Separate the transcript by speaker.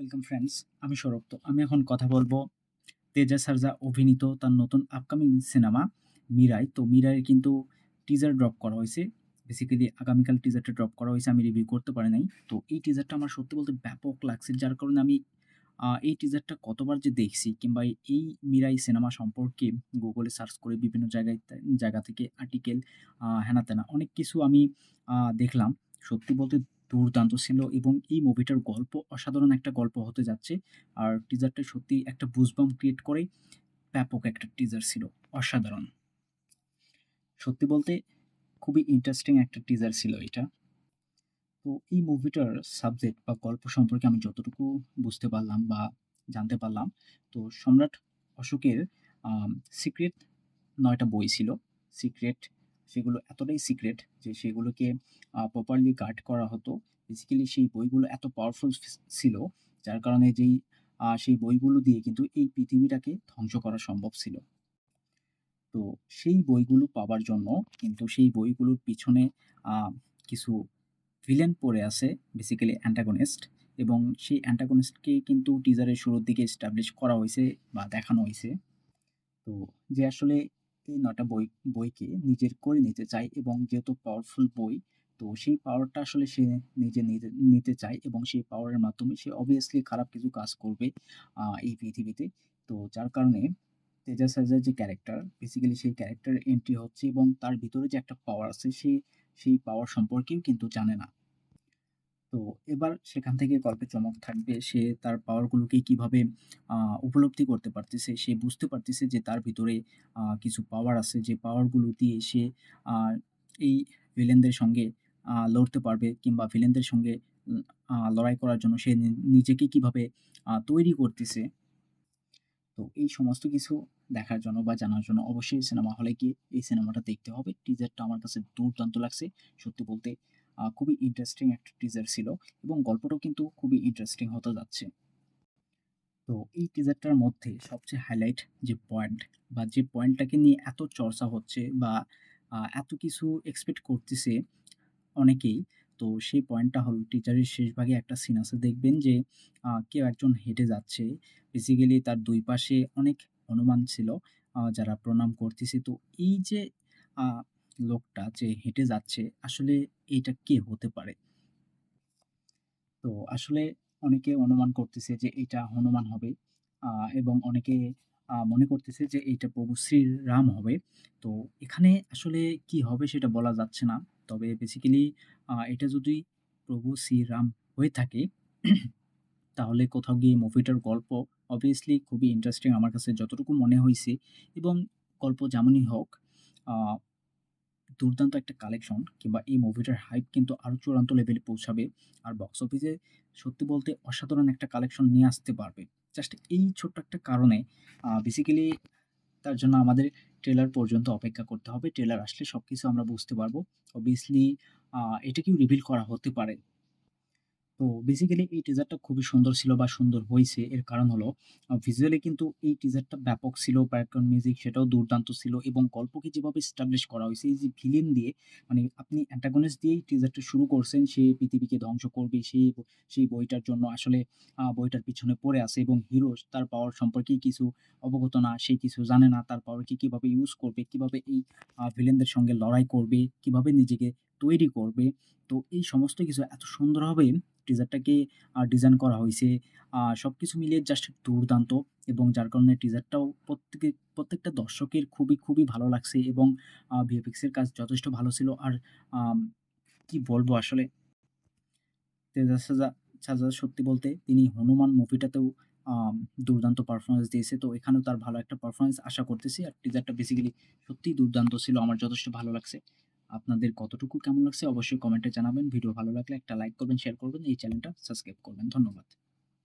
Speaker 1: Welcome friends আমি সৌরভ তো। আমি এখন কথা বলব তেজা সারজা অভিনীত তার নতুন আপকামিং সিনেমা মিরাই। তো মিরাইয়ের কিন্তু টিজার ড্রপ করা হয়েছে। বেসিক্যালি আগামীকাল টিজারটা ড্রপ করা হয়েছে। আমি রিভিউ করতে পারি নাই। তো এই টিজারটা আমার সত্যি বলতে ব্যাপক লাগছে। যার কারণে আমি এই টিজারটা কতবার যে দেখছি কিংবা এই মিরাই সিনেমা সম্পর্কে গুগলে সার্চ করে বিভিন্ন জায়গায়, জায়গা থেকে আর্টিকেল হেনা তেনা অনেক কিছু আমি দেখলাম। সত্যি বলতে দুর্দান্ত ছিল এবং এই মুভিটার গল্প অসাধারণ একটা গল্প হতে যাচ্ছে। আর টিজারটা সত্যি একটা বুজবাম ক্রিয়েট করে ব্যাপক একটা টিজার ছিল, অসাধারণ। সত্যি বলতে খুবই ইন্টারেস্টিং একটা টিজার ছিল এটা। তো এই মুভিটার সাবজেক্ট বা গল্প সম্পর্কে আমি যতটুকু বুঝতে পারলাম বা জানতে পারলাম, তো সম্রাট অশোকের সিক্রেট নয়টা বই ছিল। সিক্রেট সেগুলো এতটাই সিক্রেট যে সেগুলোকে প্রপারলি গার্ড করা হতো। বেসিক্যালি সেই বইগুলো এত পাওয়ারফুল ছিল, যার কারণে যেই সেই বইগুলো দিয়ে কিন্তু এই পৃথিবীটাকে ধ্বংস করা সম্ভব ছিল। তো সেই বইগুলো পাওয়ার জন্য কিন্তু সেই বইগুলোর পিছনে কিছু ভিলেন পড়ে আছে বেসিক্যালি অ্যান্টাগনিস্ট এবং সেই অ্যান্টাগনিস্টকে কিন্তু টিজারের শুরুর দিকে এস্টাবলিশ করা হয়েছে বা দেখানো হয়েছে। তো যে আসলে এই নটা বই, বইকে নিজের করে নিতে চায় এবং যেহেতু পাওয়ারফুল বই, তো সেই পাওয়ারটা আসলে সে নিজে নিতে চায় এবং সেই পাওয়ারের মাধ্যমে সে অবভিয়াসলি খারাপ কিছু কাজ করবে এই পৃথিবীতে। তো যার কারণে তেজাজ সাজার যে ক্যারেক্টার বেসিক্যালি সেই ক্যারেক্টার এন্ট্রি হচ্ছে এবং তার ভিতরে যে একটা পাওয়ার আছে সে, সেই পাওয়ার সম্পর্কেও কিন্তু জানে না। তো এবার সেখান থেকে গল্পে চমক থাকবে, সে তার পাওয়ারগুলোকে কীভাবে উপলব্ধি করতে পারতেছে, সে বুঝতে পারতেছে যে তার ভিতরে কিছু পাওয়ার আছে, যে পাওয়ারগুলো দিয়ে সে এই ভিলেনদের সঙ্গে লড়তে পারবে কিংবা ভিলেনদের সঙ্গে লড়াই করার জন্য সে নিজেকে কীভাবে তৈরি করতেছে। তো এই সমস্ত কিছু দেখার জন্য বা জানার জন্য অবশ্যই সিনেমা হলে গিয়ে এই সিনেমাটা দেখতে হবে। টিজারটা আমার কাছে দুর্দান্ত লাগছে। সত্যি বলতে খুবই ইন্টারেস্টিং একটা টিজার ছিল এবং গল্পটাও কিন্তু খুবই ইন্টারেস্টিং হতে যাচ্ছে। তো এই টিজারটার মধ্যে সবচেয়ে হাইলাইট যে পয়েন্ট বা যে পয়েন্টটাকে নিয়ে এত চর্চা হচ্ছে বা এত কিছু এক্সপেক্ট করতেছে অনেকেই, তো সেই পয়েন্টটা হলো টিচারের শেষ ভাগে একটা সিন আছে। দেখবেন যে কেউ একজন হেঁটে যাচ্ছে বেসিক্যালি তার দুই পাশে অনেক হনুমান ছিল যারা প্রণাম করতেছে। তো এই যে লোকটা যে হেঁটে যাচ্ছে, আসলে এটা কে হতে পারে? তো আসলে অনেকে অনুমান করতেছে যে এটা হনুমান হবে এবং অনেকে মনে করতেছে যে এইটা প্রভু শ্রীরাম হবে। তো এখানে আসলে কি হবে সেটা বলা যাচ্ছে না, তবে বেসিক্যালি এটা যদি প্রভু শ্রীরাম হয়ে থাকে, তাহলে কোথাও গিয়ে মুভিটার গল্প অবভিয়াসলি খুবই ইন্টারেস্টিং আমার কাছে যতটুকু মনে হয়েছে এবং গল্প যেমনই হোক দুর্দান্ত একটা কালেকশন কিংবা এই মুভিটার হাইপ কিন্তু আরও চূড়ান্ত লেভেলে পৌঁছাবে। আর বক্স অফিসে সত্যি বলতে অসাধারণ একটা কালেকশন নিয়ে আসতে পারবে। জাস্ট এই ছোট্ট একটা কারণে বেসিক্যালি তার জন্য আমাদের ট্রেলার পর্যন্ত অপেক্ষা করতে হবে। ট্রেলার আসলে সব কিছু আমরা বুঝতে পারব। অবভিয়াসলি এটাকেও রিভিল করা হতে পারে। তো বেসিক্যালি এই টিজারটা খুবই সুন্দর ছিল বা সুন্দর হয়েছে। এর কারণ হলো ভিজুয়ালি কিন্তু এই টিজারটা ব্যাপক ছিল ব্যাকগ্রাউন্ড মিউজিক সেটাও দুর্দান্ত ছিল এবং গল্পকে যেভাবে স্টাবলিশ করা হয়েছে, এই যে ভিলেন দিয়ে মানে আপনি অ্যান্টাগনিস্ট দিয়েই টিজারটা শুরু করছেন, সে পৃথিবীকে ধ্বংস করবে সেই সেই বইটার জন্য আসলে বইটার পিছনে পড়ে আছে এবং হিরো তার পাওয়ার সম্পর্কে কিছু অবগত না, সে কিছু জানে না, তার পাওয়ারকে কীভাবে ইউজ করবে, কীভাবে এই ভিলেনদের সঙ্গে লড়াই করবে, কীভাবে নিজেকে তৈরি করবে। তো এই সমস্ত কিছু এত সুন্দরভাবে টিজারটাকে আ ডিজাইন করা হইছে। আ সবকিছু মিলিয়ে জাস্ট দুর্দান্ত এবং যার কারণে টিজারটাও প্রত্যেকে প্রত্যেকটা দর্শকের খুবই, খুবই ভালো লাগছে এবং আ ভিএফএক্স এর কাজ যথেষ্ট ভালো ছিল। আর কি বলব আসলে তেজাজ সাজা সাজা সত্যি বলতে তিনি 'হনুমান' মুভিটাতেও দুর্দান্ত পারফরম্যান্স দিয়েছে। তো এখানেও তার ভালো একটা পারফরম্যান্স আশা করতেছি। আর টিজারটা বেসিক্যালি সত্যিই দুর্দান্ত ছিল। আমার যথেষ্ট ভালো লাগছে। আপনাদের কতটুকু কেমন লাগছে অবশ্যই কমেন্টে জানাবেন। ভিডিও ভালো লাগলে একটা লাইক করবেন, শেয়ার করবেন, এই চ্যানেলটা সাবস্ক্রাইব করবেন। ধন্যবাদ।